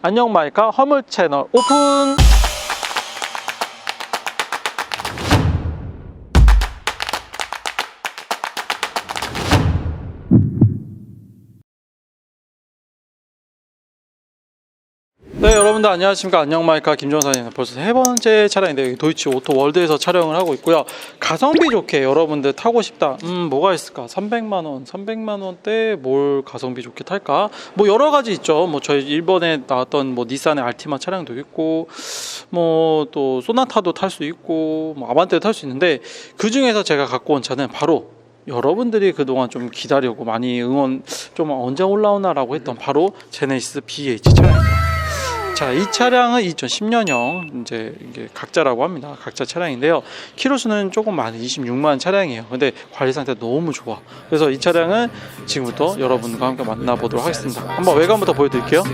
안녕 마이카 허물 채널 오픈! 여러분들 안녕하십니까? 안녕 마이카 김종선입니다. 벌써 세 번째 차량인데 도이치 오토 월드에서 촬영을 하고 있고요. 가성비 좋게 여러분들 타고 싶다. 음 뭐가 있을까? 300만원 300만원대 뭘 가성비 좋게 탈까? 뭐 여러 가지 있죠. 뭐 저희 일본에 나왔던 뭐 닛산의 알티마 차량도 있고 뭐 또 소나타도 탈 수 있고 뭐 아반떼도 탈 수 있는데 그 중에서 제가 갖고 온 차는 바로 여러분들이 그동안 좀 기다리고 많이 응원 좀 언제 올라오나라고 했던 바로 제네시스 BH 차량입니다. 자, 이 차량은 2010년형 이제 이게 각자라고 합니다. 각자 차량인데요. 키로 수는 조금 많은 26만 차량이에요. 근데 관리 상태 너무 좋아. 그래서 이 차량은 지금부터 여러분과 함께 만나보도록 하겠습니다. 한번 외관부터 보여드릴게요.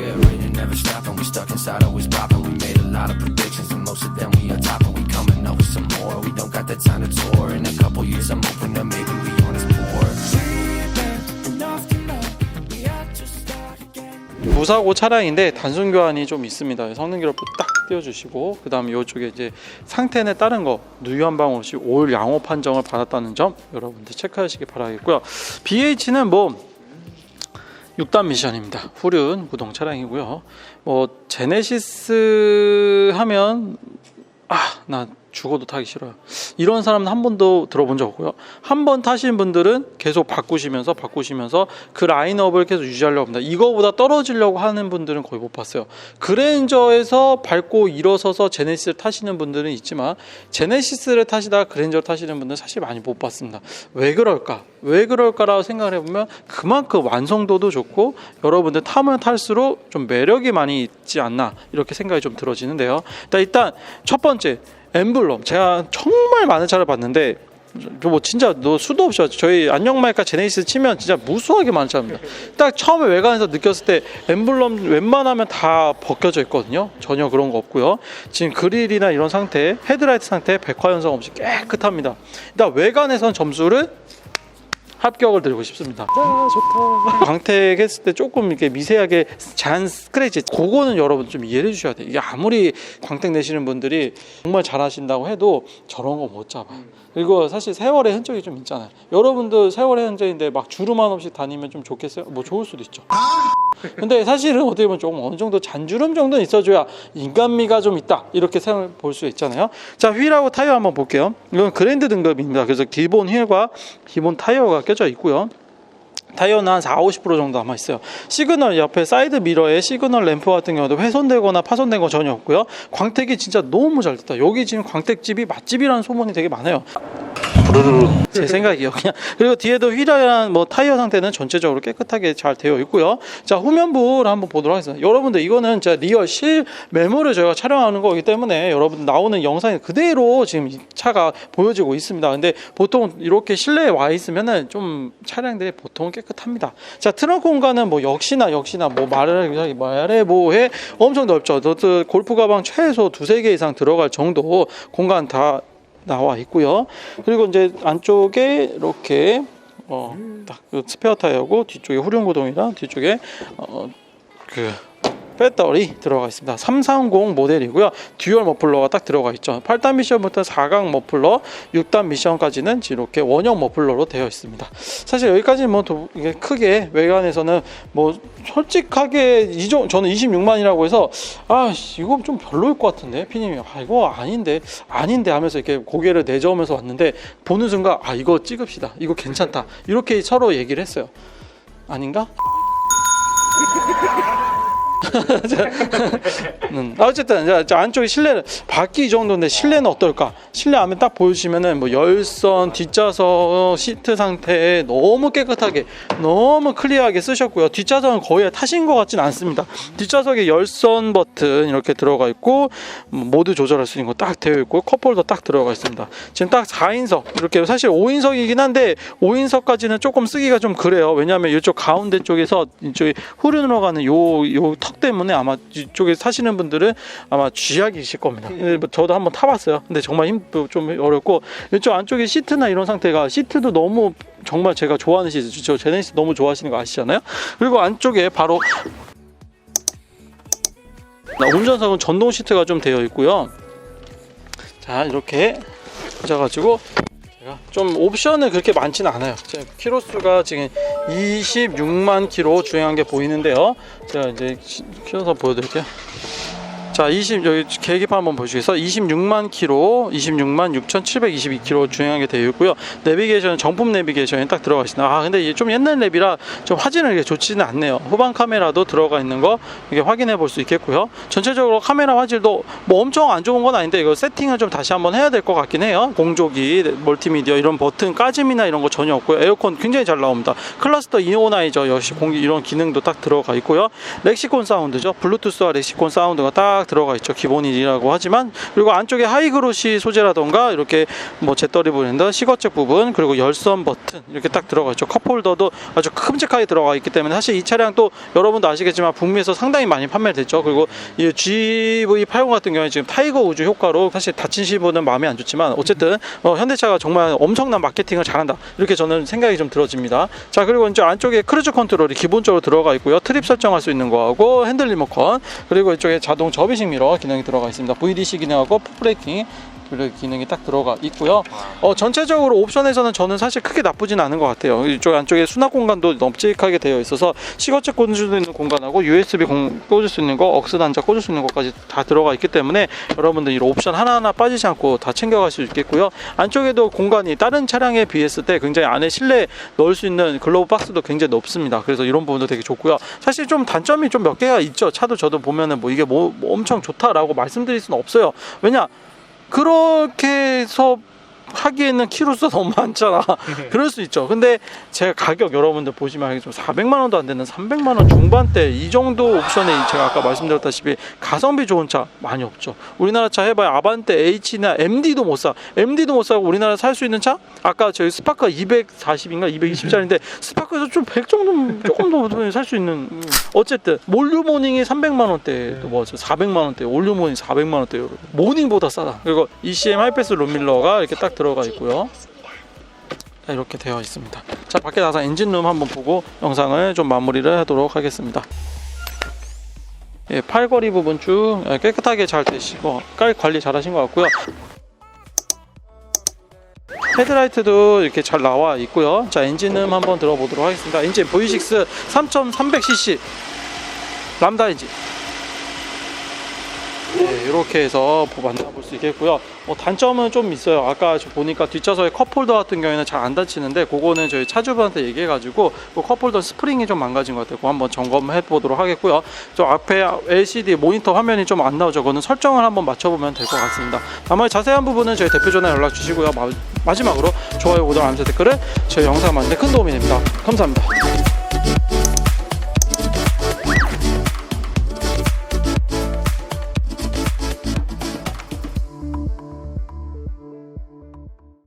무사고 차량인데 단순 교환이 좀 있습니다. 성능 기록부 딱 띄워주시고 그 다음에 이쪽에 이제 상태에 따른 거 누유 한 방울 없이 올 양호 판정을 받았다는 점 여러분들 체크하시기 바라겠고요. BH는 뭐 6단 미션입니다. 후륜 구동 차량이고요. 뭐 제네시스 하면 아 나 죽어도 타기 싫어요. 이런 사람은 한 번도 들어본 적 없고요. 한 번 타신 분들은 계속 바꾸시면서 바꾸시면서 그 라인업을 계속 유지하려고 합니다. 이거보다 떨어지려고 하는 분들은 거의 못 봤어요. 그랜저에서 밟고 일어서서 제네시스를 타시는 분들은 있지만 제네시스를 타시다가 그랜저를 타시는 분들은 사실 많이 못 봤습니다. 왜 그럴까? 왜 그럴까라고 생각을 해보면 그만큼 완성도도 좋고 여러분들 타면 탈수록 좀 매력이 많이 있지 않나 이렇게 생각이 좀 들어지는데요. 일단, 첫 번째 엠블럼 제가 정말 많은 차를 봤는데 저뭐 진짜 너 수도 없이. 저희 안녕마이카 제네시스 치면 진짜 무수하게 많은 차입니다. 딱 처음에 외관에서 느꼈을 때 엠블럼 웬만하면 다 벗겨져 있거든요. 전혀 그런 거 없고요. 지금 그릴이나 이런 상태, 헤드라이트 상태 백화 현상 없이 깨끗합니다. 일단 외관에선 점수를 합격을 드리고 싶습니다. 아, 좋다. 광택 했을 때 조금 이렇게 미세하게 잔 스크래치, 그거는 여러분 좀 이해해 주셔야 돼요. 이게 아무리 광택 내시는 분들이 정말 잘하신다고 해도 저런 거 못 잡아요. 그리고 사실 세월의 흔적이 좀 있잖아요. 여러분도 세월의 흔적인데 막 주름만 없이 다니면 좀 좋겠어요? 뭐 좋을 수도 있죠. 근데 사실은 어떻게 보면 조금 어느 정도 잔주름 정도는 있어줘야 인간미가 좀 있다 이렇게 생각을 볼 수 있잖아요. 자 휠하고 타이어 한번 볼게요. 이건 그랜드 등급입니다. 그래서 기본 휠과 기본 타이어가 껴져 있고요. 타이어는 한 4, 50% 정도 남아 있어요. 시그널 옆에 사이드 미러에 시그널 램프 같은 경우도 훼손되거나 파손된 거 전혀 없고요. 광택이 진짜 너무 잘 됐다. 여기 지금 광택집이 맛집이라는 소문이 되게 많아요. 제 생각이요. 그냥 그리고 뒤에도 휠이랑 뭐 타이어 상태는 전체적으로 깨끗하게 잘 되어 있고요. 자 후면부를 한번 보도록 하겠습니다. 여러분들 이거는 진짜 리얼 실 메모를 저희가 촬영하는 거기 때문에 여러분 나오는 영상이 그대로 지금 이 차가 보여지고 있습니다. 근데 보통 이렇게 실내에 와 있으면은 좀 차량들이 보통 깨끗합니다. 자 트렁크 공간은 뭐 역시나 역시나 뭐 말을 말해 뭐해 엄청 넓죠. 너도 골프 가방 최소 두세 개 이상 들어갈 정도 공간 다 나와 있고요. 그리고 이제 안쪽에 이렇게 어, 딱 그 스페어 타이어고 뒤쪽에 후륜 구동이랑 뒤쪽에 어, 그 배터리 들어가 있습니다. 330 모델이고요. 듀얼 머플러가 딱 들어가 있죠. 8단 미션부터 4강 머플러, 6단 미션까지는 이렇게 원형 머플러로 되어 있습니다. 사실 여기까지는 뭐 크게 외관에서는 뭐 솔직하게 이정 저는 26만이라고 해서 아 씨, 이거 좀 별로일 것 같은데 피님이 아 이거 아닌데 아닌데 하면서 이렇게 고개를 내저으면서 왔는데 보는 순간 아 이거 찍읍시다 이거 괜찮다 이렇게 서로 얘기를 했어요 아닌가? 음, 어쨌든 안쪽에 실내는 바퀴 이 정도인데 실내는 어떨까? 실내 안에 딱 보시면은 뭐 열선, 뒷좌석 시트 상태 너무 깨끗하게 너무 클리어하게 쓰셨고요. 뒷좌석은 거의 타신 것 같진 않습니다. 뒷좌석에 열선 버튼 이렇게 들어가 있고 뭐 모드 조절할 수 있는 거 딱 되어 있고 컵홀더 딱 들어가 있습니다. 지금 딱 4인석 이렇게 사실 5인석이긴 한데 5인석까지는 조금 쓰기가 좀 그래요. 왜냐하면 이쪽 가운데 쪽에서 이쪽에 후륜으로 가는 요 요 턱 때문에 아마 이쪽에 사시는 분들은 아마 쥐약이실 겁니다. 근데 뭐 저도 한번 타봤어요. 근데 정말 힘좀 어렵고 이쪽 안쪽에 시트나 이런 상태가 시트도 너무 정말 제가 좋아하는 시트, 저 제네시스 너무 좋아하시는 거 아시잖아요. 그리고 안쪽에 바로 운전석은 전동 시트가 좀 되어 있고요. 자 이렇게 제가 좀 옵션은 그렇게 많지는 않아요. 제 키로수가 지금 26만 키로 주행한 게 보이는데요. 제가 이제 키- 키워서 보여드릴게요. 자, 20 여기 계기판 한번 보시겠어요? 26만 키로, 26만 6,722km 주행한 게 되어 있고요. 내비게이션 정품 내비게이션이 딱 들어가 있습니다. 아, 근데 이게 좀 옛날 랩이라 좀 화질은 이렇게 좋지는 않네요. 후방 카메라도 들어가 있는 거 이게 확인해 볼 수 있겠고요. 전체적으로 카메라 화질도 뭐 엄청 안 좋은 건 아닌데 이거 세팅을 좀 다시 한번 해야 될 것 같긴 해요. 공조기, 멀티미디어 이런 버튼 까짐이나 이런 거 전혀 없고요. 에어컨 굉장히 잘 나옵니다. 클러스터 이오나이저 역시 공기 이런 기능도 딱 들어가 있고요. 렉시콘 사운드죠. 블루투스와 렉시콘 사운드가 딱 들어가 있죠. 기본이라고 하지만 그리고 안쪽에 하이그로시 소재라던가 이렇게 뭐 재떨이 브랜드 시거잭 부분 그리고 열선 버튼 이렇게 딱 들어가 있죠. 컵홀더도 아주 큼직하게 들어가 있기 때문에 사실 이 차량 또 여러분도 아시겠지만 북미에서 상당히 많이 판매됐죠. 그리고 이 GV80 같은 경우에 지금 타이거 우주 효과로 사실 다친 시분은 마음에 안 좋지만 어쨌든 어, 현대차가 정말 엄청난 마케팅을 잘한다 이렇게 저는 생각이 좀 들어집니다. 자 그리고 이제 안쪽에 크루즈 컨트롤이 기본적으로 들어가 있고요. 트립 설정할 수 있는 거하고 핸들 리모컨 그리고 이쪽에 자동 접이 식 미러 기능이 들어가 있습니다. VDC 기능하고 풋브레이킹 그 기능이 딱 들어가 있고요. 어, 전체적으로 옵션에서는 저는 사실 크게 나쁘진 않은 것 같아요. 이쪽 안쪽에 수납 공간도 넉찍하게 되어 있어서 시거잭 꽂을 수 있는 공간하고 USB 공, 꽂을 수 있는 거, 억스 단자 꽂을 수 있는 것까지 다 들어가 있기 때문에 여러분들 이 옵션 하나하나 빠지지 않고 다 챙겨갈 수 있겠고요. 안쪽에도 공간이 다른 차량에 비했을 때 굉장히 안에 실내 넣을 수 있는 글로브 박스도 굉장히 넓습니다. 그래서 이런 부분도 되게 좋고요. 사실 좀 단점이 좀 몇 개가 있죠. 차도 저도 보면은 뭐 이게 뭐, 뭐 엄청 좋다라고 말씀드릴 수는 없어요. 왜냐 그렇게 해서 하기에는 키로수가 너무 많잖아. 그럴 수 있죠. 근데 제가 가격 여러분들 보시면 알겠지만 400만 원도 안 되는 300만 원 중반대 이 정도 옵션에 제가 아까 말씀드렸다시피 가성비 좋은 차 많이 없죠. 우리나라 차 해봐야 아반떼 H나 MD도 못 사. MD도 못 사고 우리나라 살 수 있는 차? 아까 저희 스파크가 240인가 220짜리인데 스파크에서 좀 100 정도 조금 더 살 수 있는 음. 어쨌든 몰류 모닝이 300만 원대 또 뭐죠 400만 원대 올류 모닝 400만 원대. 모닝보다 싸다. 그리고 ECM 하이패스 룸밀러가 이렇게 딱 들어 가 있고요. 자, 이렇게 되어 있습니다. 자 밖에 나서 엔진룸 한번 보고 영상을 좀 마무리를 하도록 하겠습니다. 예, 팔걸이 부분 쭉 예, 깨끗하게 잘 되시고 깔 관리 잘 하신 것 같고요. 헤드라이트도 이렇게 잘 나와 있고요. 자 엔진음 한번 들어보도록 하겠습니다. 엔진 V6 3.300cc 람다 엔진. 네, 이렇게 해서 만나볼 수 있겠고요. 뭐 단점은 좀 있어요. 아까 저 보니까 뒷좌석에 컵홀더 같은 경우에는 잘 안 닫히는데 그거는 저희 차주분한테 얘기해가지고 그 컵홀더 스프링이 좀 망가진 것 같아요. 그거 한번 점검해 보도록 하겠고요. 저 앞에 LCD 모니터 화면이 좀 안 나오죠. 그거는 설정을 한번 맞춰보면 될 것 같습니다. 나머지 자세한 부분은 저희 대표 전화 연락 주시고요. 마, 마지막으로 좋아요, 구독, 알림 댓글을 저희 영상 만드는 데큰 도움이 됩니다. 감사합니다.